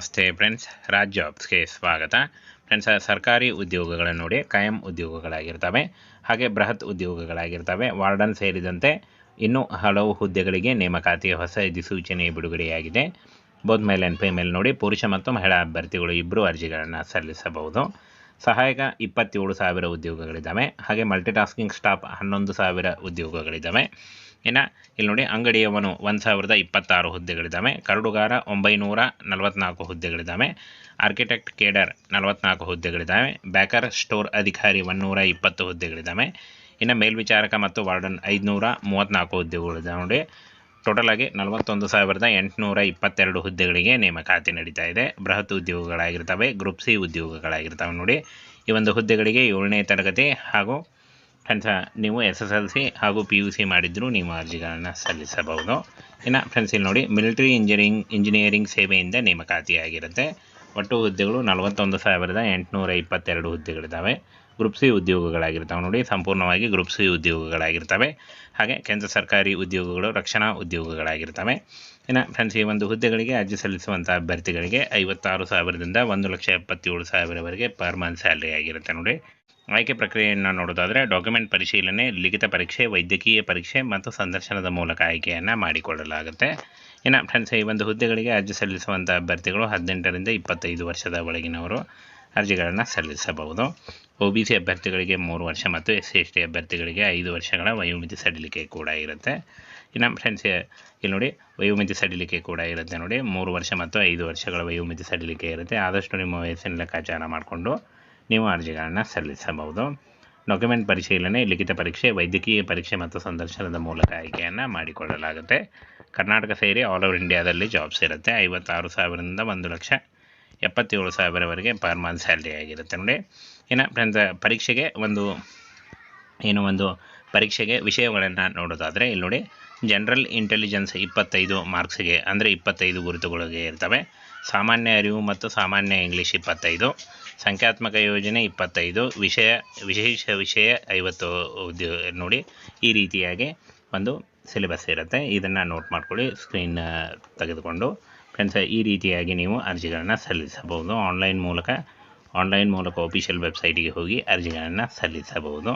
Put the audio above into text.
ನಮಸ್ತೆ ಫ್ರೆಂಡ್ಸ್ ರಾಜ್ ಜಾಬ್ಸ್ಗೆ ಸ್ವಾಗತ. ಫ್ರೆಂಡ್ಸ್, ಸರ್ಕಾರಿ ಉದ್ಯೋಗಗಳನ್ನು ನೋಡಿ, ಕಾಯಂ ಉದ್ಯೋಗಗಳಾಗಿರ್ತವೆ, ಹಾಗೆ ಬೃಹತ್ ಉದ್ಯೋಗಗಳಾಗಿರ್ತವೆ. ವಾರ್ಡನ್ ಸೇರಿದಂತೆ ಇನ್ನೂ ಹಲವು ಹುದ್ದೆಗಳಿಗೆ ನೇಮಕಾತಿಯ ಹೊಸ ಅಧಿಸೂಚನೆ ಬಿಡುಗಡೆಯಾಗಿದೆ. ಬೋತ್ ಮೇಲ್ ಆ್ಯಂಡ್ ಫಿಮೇಲ್ ನೋಡಿ, ಪುರುಷ ಮತ್ತು ಮಹಿಳಾ ಅಭ್ಯರ್ಥಿಗಳು ಇಬ್ಬರು ಅರ್ಜಿಗಳನ್ನು ಸಲ್ಲಿಸಬಹುದು. ಸಹಾಯಕ ಇಪ್ಪತ್ತೇಳು ಸಾವಿರ ಉದ್ಯೋಗಗಳಿದ್ದಾವೆ, ಹಾಗೆ ಮಲ್ಟಿಟಾಸ್ಕಿಂಗ್ ಸ್ಟಾಫ್ ಹನ್ನೊಂದು ಸಾವಿರ ಉದ್ಯೋಗಗಳಿದ್ದಾವೆ. ಇನ್ನು ಇಲ್ಲಿ ನೋಡಿ ಅಂಗಡಿಯವನು ಒಂದು ಸಾವಿರದ ಇಪ್ಪತ್ತಾರು ಹುದ್ದೆಗಳಿದ್ದಾವೆ. ಕರಡುಗಾರ ಒಂಬೈನೂರ ನಲವತ್ನಾಲ್ಕು ಹುದ್ದೆಗಳಿದ್ದಾವೆ. ಆರ್ಕಿಟೆಕ್ಟ್ ಕೇಡರ್ ನಲವತ್ನಾಲ್ಕು ಹುದ್ದೆಗಳಿದ್ದಾವೆ. ಬ್ಯಾಕರ್ ಸ್ಟೋರ್ ಅಧಿಕಾರಿ ಒನ್ನೂರ ಇಪ್ಪತ್ತು ಹುದ್ದೆಗಳಿದ್ದಾವೆ. ಇನ್ನು ಮೇಲ್ವಿಚಾರಕ ಮತ್ತು ವಾರ್ಡನ್ ಐದುನೂರ ಮೂವತ್ತ್ನಾಲ್ಕು ಹುದ್ದೆಗಳಿದ್ದಾವೆ ನೋಡಿ. ಟೋಟಲ್ ಆಗಿ ನಲವತ್ತೊಂದು ಸಾವಿರದ ಎಂಟುನೂರ ಇಪ್ಪತ್ತೆರಡು ಹುದ್ದೆಗಳಿಗೆ ನೇಮಕಾತಿ ನಡೀತಾ ಇದೆ. ಬೃಹತ್ ಉದ್ಯೋಗಗಳಾಗಿರ್ತವೆ ಗ್ರೂಪ್ ಸಿ ಉದ್ಯೋಗಗಳಾಗಿರ್ತವೆ ನೋಡಿ. ಈ ಒಂದು ಹುದ್ದೆಗಳಿಗೆ ಏಳನೇ ತರಗತಿ ಹಾಗೂ ಫ್ರೆಂಡ್ಸ್, ನೀವು ಎಸ್ ಎಸ್ ಎಲ್ ಸಿ ಹಾಗೂ ಪಿ ಯು ಸಿ ಮಾಡಿದರೂ ನೀವು ಅರ್ಜಿಗಳನ್ನು ಸಲ್ಲಿಸಬಹುದು. ಇನ್ನು ಫ್ರೆಂಡ್ಸ್, ಇಲ್ಲಿ ನೋಡಿ, ಮಿಲಿಟರಿ ಇಂಜಿನಿಯರಿಂಗ್ ಇಂಜಿನಿಯರಿಂಗ್ ಸೇವೆಯಿಂದ ನೇಮಕಾತಿಯಾಗಿರುತ್ತೆ. ಒಟ್ಟು ಹುದ್ದೆಗಳು ನಲವತ್ತೊಂದು ಸಾವಿರದ ಎಂಟುನೂರ ಇಪ್ಪತ್ತೆರಡು ಹುದ್ದೆಗಳಿದ್ದಾವೆ. ಗ್ರೂಪ್ ಸಿ ಉದ್ಯೋಗಗಳಾಗಿರ್ತಾವೆ ನೋಡಿ, ಸಂಪೂರ್ಣವಾಗಿ ಗ್ರೂಪ್ ಸಿ ಉದ್ಯೋಗಗಳಾಗಿರ್ತವೆ. ಹಾಗೆ ಕೇಂದ್ರ ಸರ್ಕಾರಿ ಉದ್ಯೋಗಗಳು, ರಕ್ಷಣಾ ಉದ್ಯೋಗಗಳಾಗಿರ್ತವೆ. ಇನ್ನು ಫ್ರೆಂಡ್ಸ್, ಈ ಒಂದು ಹುದ್ದೆಗಳಿಗೆ ಅರ್ಜಿ ಸಲ್ಲಿಸುವಂಥ ಅಭ್ಯರ್ಥಿಗಳಿಗೆ ಐವತ್ತಾರು ಸಾವಿರದಿಂದ ಒಂದು ಲಕ್ಷ ಎಪ್ಪತ್ತೇಳು ಸಾವಿರವರೆಗೆ ಪರ್ ಮಂತ್ ಸ್ಯಾಲ್ರಿ ಆಗಿರುತ್ತೆ ನೋಡಿ. ಆಯ್ಕೆ ಪ್ರಕ್ರಿಯೆಯನ್ನು ನೋಡೋದಾದರೆ ಡಾಕ್ಯುಮೆಂಟ್ ಪರಿಶೀಲನೆ, ಲಿಖಿತ ಪರೀಕ್ಷೆ, ವೈದ್ಯಕೀಯ ಪರೀಕ್ಷೆ ಮತ್ತು ಸಂದರ್ಶನದ ಮೂಲಕ ಆಯ್ಕೆಯನ್ನು ಮಾಡಿಕೊಳ್ಳಲಾಗುತ್ತೆ. ಇನ್ನು ಫ್ರೆಂಡ್ಸ್ ಈ ಒಂದು ಹುದ್ದೆಗಳಿಗೆ ಅರ್ಜಿ ಸಲ್ಲಿಸುವಂಥ ಅಭ್ಯರ್ಥಿಗಳು ಹದಿನೆಂಟರಿಂದ ಇಪ್ಪತ್ತೈದು ವರ್ಷದ ಒಳಗಿನವರು ಅರ್ಜಿಗಳನ್ನು ಸಲ್ಲಿಸಬಹುದು. ಒ ಬಿ ಸಿ ಅಭ್ಯರ್ಥಿಗಳಿಗೆ ಮೂರು ವರ್ಷ ಮತ್ತು ಎಸ್ ಸಿ ಎಸ್ ಟಿ ಅಭ್ಯರ್ಥಿಗಳಿಗೆ ಐದು ವರ್ಷಗಳ ವಯೋಮಿತಿ ಸಡಿಲಿಕೆ ಕೂಡ ಇರುತ್ತೆ. ಇನ್ನು ಫ್ರೆಂಡ್ಸ್ ಇಲ್ಲಿ ನೋಡಿ ವಯೋಮಿತಿ ಸಡಿಲಿಕೆ ಕೂಡ ಇರುತ್ತೆ ನೋಡಿ. ಮೂರು ವರ್ಷ ಮತ್ತು ಐದು ವರ್ಷಗಳ ವಯೋಮಿತಿ ಸಡಿಲಿಕೆ ಇರುತ್ತೆ. ಆದಷ್ಟು ನಿಮ್ಮ ವಯಸ್ಸಿನ ಲೆಕ್ಕಾಚಾರ ಮಾಡಿಕೊಂಡು ನೀವು ಅರ್ಜಿಗಳನ್ನು ಸಲ್ಲಿಸಬಹುದು. ಡಾಕ್ಯುಮೆಂಟ್ ಪರಿಶೀಲನೆ, ಲಿಖಿತ ಪರೀಕ್ಷೆ, ವೈದ್ಯಕೀಯ ಪರೀಕ್ಷೆ ಮತ್ತು ಸಂದರ್ಶನದ ಮೂಲಕ ಆಯ್ಕೆಯನ್ನು ಮಾಡಿಕೊಳ್ಳಲಾಗುತ್ತೆ. ಕರ್ನಾಟಕ ಸೇರಿ ಆಲ್ ಓವರ್ ಇಂಡಿಯಾದಲ್ಲಿ ಜಾಬ್ಸ್ ಇರುತ್ತೆ. ಐವತ್ತಾರು ಸಾವಿರದಿಂದ ಒಂದು ಲಕ್ಷ ಎಪ್ಪತ್ತೇಳು ಸಾವಿರವರೆಗೆ ಪರ್ ಮಂತ್ ಸ್ಯಾಲ್ರಿ ಆಗಿರುತ್ತೆ ನೋಡಿ. ಇನ್ನು ಫ್ರೆಂಡ್ಸ್, ಪರೀಕ್ಷೆಗೆ ಒಂದು, ಏನು ಒಂದು ಪರೀಕ್ಷೆಗೆ ವಿಷಯಗಳನ್ನು ನೋಡೋದಾದರೆ ಇಲ್ಲಿ ನೋಡಿ. ಜನರಲ್ ಇಂಟೆಲಿಜೆನ್ಸ್ ಇಪ್ಪತ್ತೈದು ಮಾರ್ಕ್ಸ್ಗೆ, ಅಂದರೆ ಇಪ್ಪತ್ತೈದು ಗುರುತುಗಳಿಗೆ ಇರ್ತವೆ. ಸಾಮಾನ್ಯ ಅರಿವು ಮತ್ತು ಸಾಮಾನ್ಯ ಇಂಗ್ಲೀಷ್ ಇಪ್ಪತ್ತೈದು. ಸಂಖ್ಯಾತ್ಮಕ ಯೋಜನೆ ಇಪ್ಪತ್ತೈದು. ವಿಷಯ, ವಿಶೇಷ ವಿಷಯ ಐವತ್ತು ನೋಡಿ, ಈ ರೀತಿಯಾಗಿ ಒಂದು ಸಿಲೆಬಸ್ ಇರುತ್ತೆ. ಇದನ್ನು ನೋಟ್ ಮಾಡ್ಕೊಳ್ಳಿ ಸ್ಕ್ರೀನ್ ತೆಗೆದುಕೊಂಡು. ಫ್ರೆಂಡ್ಸ್ ಈ ರೀತಿಯಾಗಿ ನೀವು ಅರ್ಜಿಗಳನ್ನು ಸಲ್ಲಿಸಬಹುದು. ಆನ್ಲೈನ್ ಮೂಲಕ ಆನ್ಲೈನ್ ಮೂಲಕ ಒಫಿಷಿಯಲ್ ವೆಬ್ಸೈಟಿಗೆ ಹೋಗಿ ಅರ್ಜಿಗಳನ್ನು ಸಲ್ಲಿಸಬಹುದು.